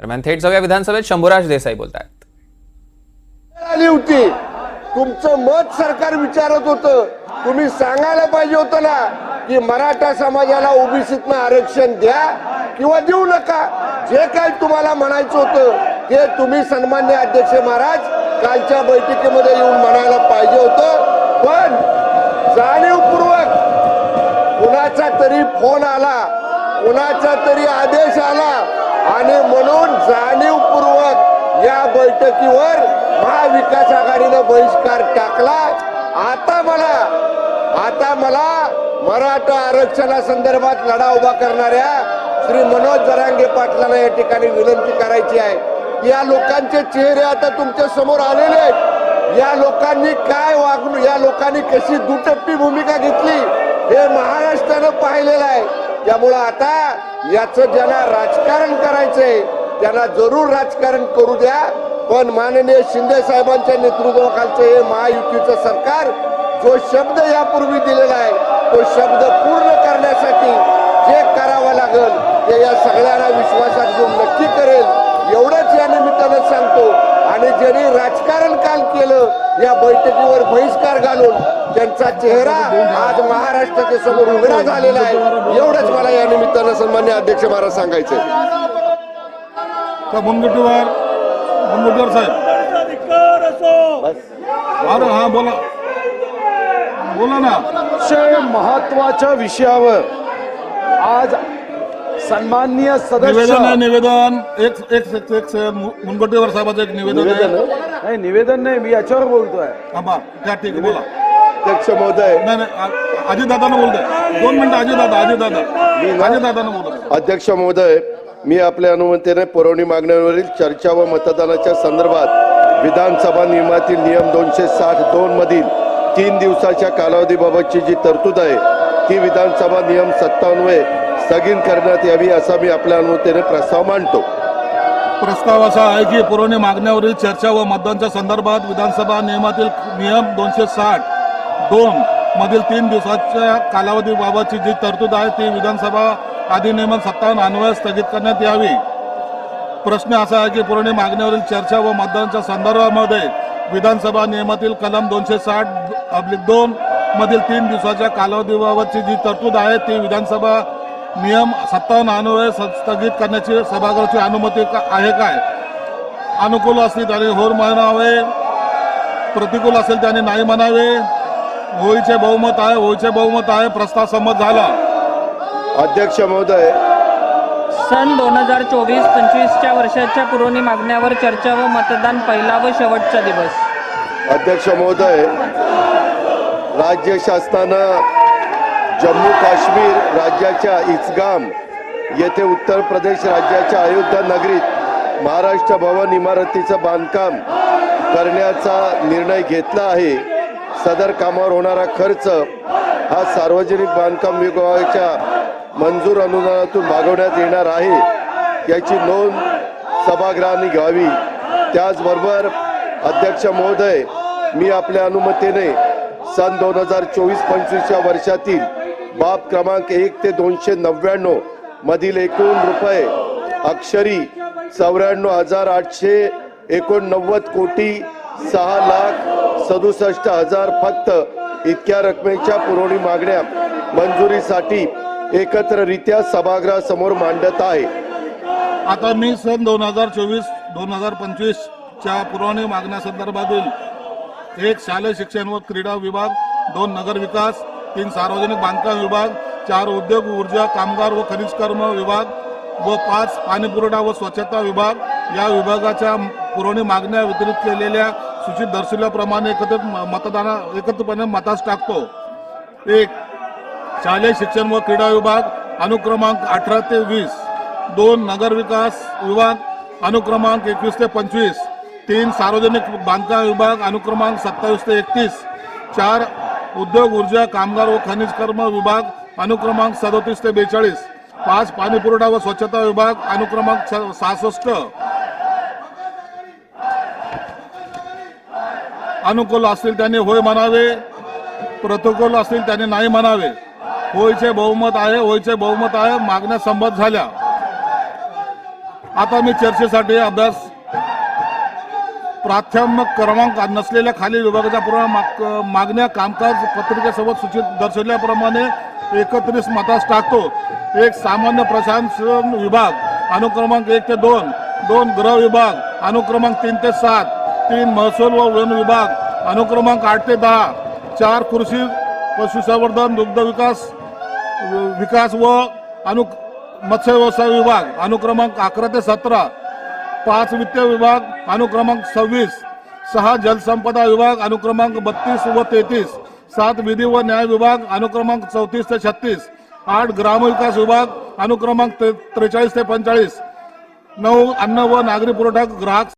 दरम्यान थेट जाऊया विधानसभेत. शंभूराज देसाई बोलतायत. आली होती. तुमचं मत सरकार विचारत होतं. तुम्ही सांगायला पाहिजे होतं ना की मराठा समाजाला ओबीसीतनं आरक्षण द्या किंवा देऊ नका. जे काय तुम्हाला म्हणायचं होतं ते तुम्ही सन्मान्य अध्यक्ष महाराज कालच्या बैठकीमध्ये येऊन म्हणायला पाहिजे होतं. पण जाणीवपूर्वक कुणाचा तरी फोन आला कुणाचा तरी आदेश आला आणि म्हणून जाणीवपूर्वक या बैठकीवर महाविकास आघाडीनं बहिष्कार टाकला. आता मला आता मला मराठा आरक्षणासंदर्भात लढा उभा करणाऱ्या श्री मनोज जरांगे पाटलांना या ठिकाणी विनंती करायची आहे. या लोकांचे चेहरे आता तुमच्यासमोर आलेले आहेत. या लोकांनी काय वागणूक या लोकांनी कशी दुटप्पी भूमिका घेतली हे महाराष्ट्रानं पाहिलेलं आहे. त्यामुळं आता याचं ज्यांना राजकारण करायचंय त्यांना जरूर राजकारण करू द्या. पण माननीय शिंदे साहेबांच्या नेतृत्वाखालचं हे महायुतीचं सरकार जो शब्द यापूर्वी दिलेला आहे तो शब्द पूर्ण करण्यासाठी जे करावं लागेल ते या सगळ्यांना विश्वासात घेऊन नक्की करेल. एवढंच या निमित्तानं सांगतो. आणि ज्यांनी राजकारण काल केलं या बैठकीवर बहिष्कार घालून त्यांचा चेहरा आज महाराष्ट्राच्या समोर उघडा झालेला आहे. एवढंच मला या निमित्तानं सन्मान्य अध्यक्ष महाराज सांगायचंय. का मुनगटीवर मुनगटीवर साहेब? अरे हा बोला. बोला ना. अतिशय महत्त्वाच्या विषयावर आज सन्माननीय निवेदन सदस्य निवेदन. एक एक एक एक मुनगटीवर साहेबाचं एक निवेदन आहे. नाही निवेदन नाही मी याच्यावर बोलतोय. थांबा त्या ठीक आहे बोला. अध्यक्ष महोदय. नाही नाही अजितदादानं बोलतोय. दोन मिनिटं अजितदादा अजितदादा. अजितदादानं बोलत अध्यक्ष महोदय मी आपल्या अनुमतीने पुरवणी मागण्यांवरील चर्चा व मतदानाच्या संदर्भात विधानसभा नियमातील नियम दोनशे साठ दोन मधील तीन दिवसाच्या कालावधीबाबतची जी तरतूद आहे ती विधानसभा नियम सत्तावन्नवे स्थगित करण्यात यावी असा मी आपल्या अनुमतीने प्रस्ताव मांडतो. प्रस्ताव असा आहे की पुरवणी मागण्यावरील चर्चा व मतदानच्या संदर्भात विधानसभा नियमातील नियम दोनशे साठ दोन मधील तीन दिवसाच्या कालावधीबाबतची जी तरतूद आहे ती विधानसभा अधिनियमन सत्तावन्न अन्वय स्थगित करण्यात यावी. प्रश्न असा आहे की पुरवणी मागण्यावरील चर्चा व मतदानाच्या संदर्भामध्ये विधानसभा नियमातील कलम दोनशे साठ अब्लिक दोन मधील तीन दिवसाच्या कालावधीबाबतची जी तरतूद आहे ती विधानसभा नियम सत्तावन्न अनुवय स- स्थगित करण्याची सभागृहाची अनुमती का- आहे काय? अनुकूल असतील त्याने होर म्हणावे प्रतिकूल असेल त्याने नाही म्हणावे होळीचे बहुमत आहे होळीचे बहुमत आहे प्रस्ताव संमत झाला. अध्यक्ष महोदय. सन दोन हजार चोवीस पंचवीसच्या वर्षाच्या पुरवणी मागण्यावर चर्चा व मतदान पहिला व शेवटचा दिवस. अध्यक्ष महोदय राज्य शासनानं जम्मू काश्मीर राज्याच्या इचगाम येथे उत्तर प्रदेश राज्याच्या अयोध्या नगरीत महाराष्ट्र भवन इमारतीचं बांधकाम करण्याचा निर्णय घेतला आहे. सदर कामावर होणारा खर्च हा सार्वजनिक बांधकाम विभागाच्या मंजूर अनुदानातून भागवण्यात येणार आहे. याची नोंद सभागृहाने घ्यावी. त्याचबरोबर अध्यक्ष महोदय मी आपल्या अनुमतीने सन दोन हजार चोवीस पंचवीसच्या वर्षातील बाब क्रमांक एक ते दोनशे नव्याण्णव मधील एकूण रुपये अक्षरी चौऱ्याण्णव हजार आठशे एकोणनव्वद कोटी सहा लाख सदुसष्ट हजार फक्त इतक्या रकमेच्या पुरवणी मागण्या मंजुरीसाठी एकत्ररित्या सभागृहासमोर मांडत आहे. आता मी सन दोन हजार चोवीस दोन हजार पंचवीसच्या पुरवणी मागण्यासंदर्भातील एक शालेय शिक्षण व क्रीडा विभाग दोन नगर विकास तीन सार्वजनिक बांधकाम विभाग चार उद्योग ऊर्जा कामगार व खनिज कर्म विभाग व पाच पाणीपुरवठा व स्वच्छता विभाग या विभागाच्या पुरवणी मागण्या वितरित केलेल्या सूचित दर्शवल्याप्रमाणे एकत्रित म- मतदाना एकत्रपणे मतास टाकतो. एक शालेय शिक्षण व क्रीडा विभाग अनुक्रमांक अठरा ते वीस. दोन नगर विकास विभाग अनुक्रमांक एकवीस ते पंचवीस. तीन सार्वजनिक बांधकाम विभाग अनुक्रमांक सत्तावीस ते एकतीस. चार उद्योग ऊर्जा कामगार व खनिज कर्म विभाग अनुक्रमांक सदोतीस ते बेचाळीस. पाच पाणी पुरवठा व स्वच्छता विभाग अनुक्रमांक स- सहासष्ट. अनुकूल असतील त्यांनी होय म्हणावे प्रतिकूल असतील त्यांनी नाही म्हणावे. होयचे बहुमत आहे होयचे बहुमत आहे मागण्या संमत झाल्या. आता मी चर्चेसाठी अभ्यास प्राथम्य क्रमांक नसलेल्या खालील विभागाच्या पूर्ण माग- मागण्या कामकाज पत्रिकेसोबत सूचित दर्शवल्याप्रमाणे एकत्रित मतास टाकतो. एक सामान्य प्रशासन विभाग अनुक्रमांक एक ते दोन दोन गृह विभाग अनुक्रमांक तीन ते सात तीन महसूल व वन विभाग. अनुक्रमांक आठ ते दहा. चार कृषी पशुसंवर्धन दुग्ध विकास विकास व अनु मत्स्य व्यवसाय विभाग. अनुक्रमांक अकरा ते सतरा. पाच वित्त विभाग अनुक्रमांक सव्वीस. सहा जलसंपदा विभाग अनुक्रमांक बत्तीस व तेहतीस. सात विधी व न्याय विभाग अनुक्रमांक चौतीस ते छत्तीस. आठ ग्रामविकास विभाग अनुक्रमांक त्रेचाळीस ते पंचाळीस. नऊ अन्न व नागरी पुरवठा ग्राहक